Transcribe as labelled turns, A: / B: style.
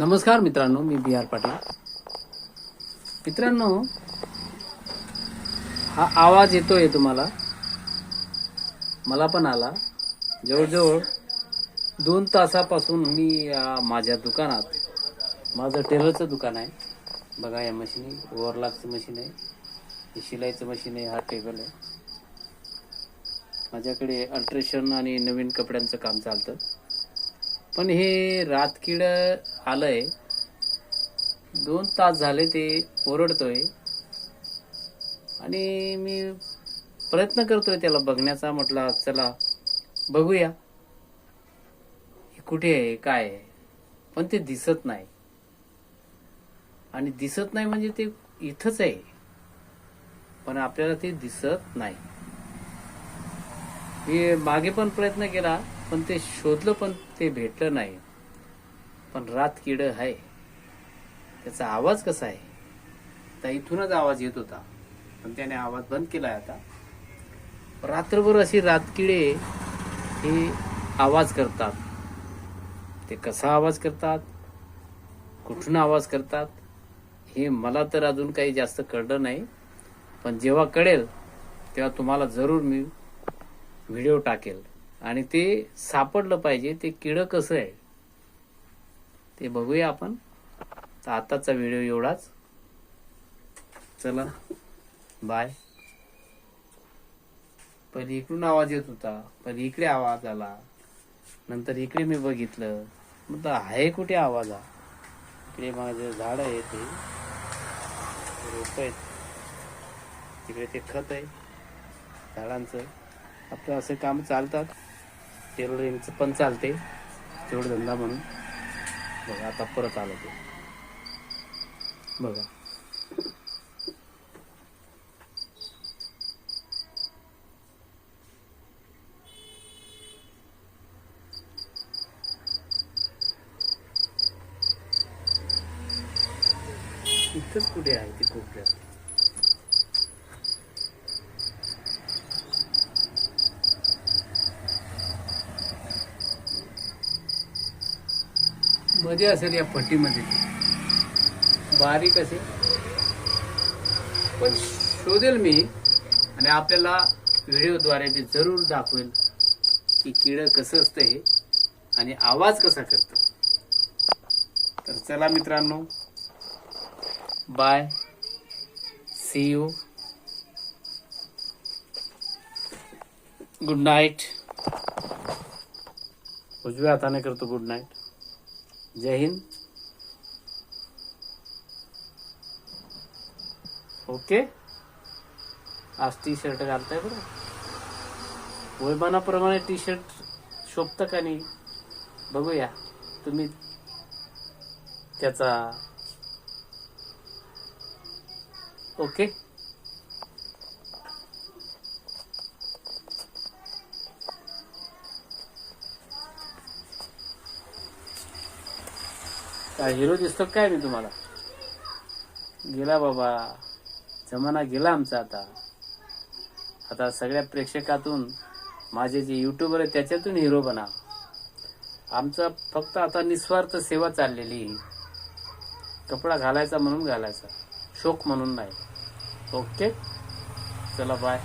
A: नमस्कार मित्रांनो मी बी आर पाटील. मित्रांनो हा आवाज येतोय तुम्हाला? मला पण आला. जवळजवळ दोन तासापासून मी माझ्या दुकानात माझं टेलरचं दुकान आहे. बघा या मशीनी ओव्हरलॉकचं मशीन आहे. हे शिलाईचं मशीन आहे हा टेबल आहे. माझ्याकडे अल्ट्रेशन आणि नवीन कपड्यांचं काम चालतं. पण हे रातकिड आलंय. दोन तास झाले ते ओरडतोय. आणि मी प्रयत्न करतोय त्याला बघण्याचा म्हटला चला बघूया. कुठे आहे काय आहे? पण ते दिसत नाही. आणि दिसत नाही म्हणजे ते इथंच आहे. पण आपल्याला ते दिसत नाही. मी मागे पण प्रयत्न केला. पण ते शोधलं पण ते भेटलं नाही. पण रात किड आहे त्याचा आवाज कसा आहे? त्या इथूनच आवाज येत होता. पण त्याने आवाज बंद केलाय आता. रात्रभर अशी रातकिडे हे आवाज करतात. ते कसा आवाज करतात? कुठून आवाज करतात? हे मला तर अजून काही जास्त कळलं नाही. पण जेव्हा कळेल तेव्हा तुम्हाला जरूर मी व्हिडिओ टाकेल. आणि ते सापडलं पाहिजे ते किडं कसं आहे ते बघूया आपण. तर आताचा व्हिडिओ एवढाच. चला. बाय. पण इकडून आवाज येत होता पण इकडे आवाज आला नंतर इकडे मी बघितलं. मग आहे कुठे आवाज? हा इकडे माझे झाड आहे ते. रोप आहेत. तिकडे ते खत आहे झाडांचं. आपलं असे काम चालतात. टेलरिंगचं पण चालते धंदा म्हणून. बघा आता परत आलं ते. बघा. इथंच कुठे आहे? ते कोपऱ्यात मध्ये असेल या पट्टीमध्ये. बारीक असेल पण शोधेल मी आणि आपल्याला व्हिडिओद्वारे ते जरूर दाखवेल की किड कसं असतं हे आणि आवाज कसा करतं. तर चला मित्रांनो bye see you good night उजव्या हाताने करतो गुड नाईट जय हिंद। ओके। आज टी शर्ट घालताय बरं। वैमानाप्रमाणे टी शर्ट शोभतं का नाही? बघूया. तुम्ही त्याचा ओके. काय हिरो दिसतो काय मी तुम्हाला? गेला बाबा. जमाना गेला आमचा आता. आता सगळ्या प्रेक्षकातून माझे जे युट्यूबर आहे त्याच्यातून हिरो बना. आमचा फक्त आता निस्वार्थ सेवा चाललेली कपडा घालायचा म्हणून घालायचा. शोक म्हणून नाही. ओके? चला बाय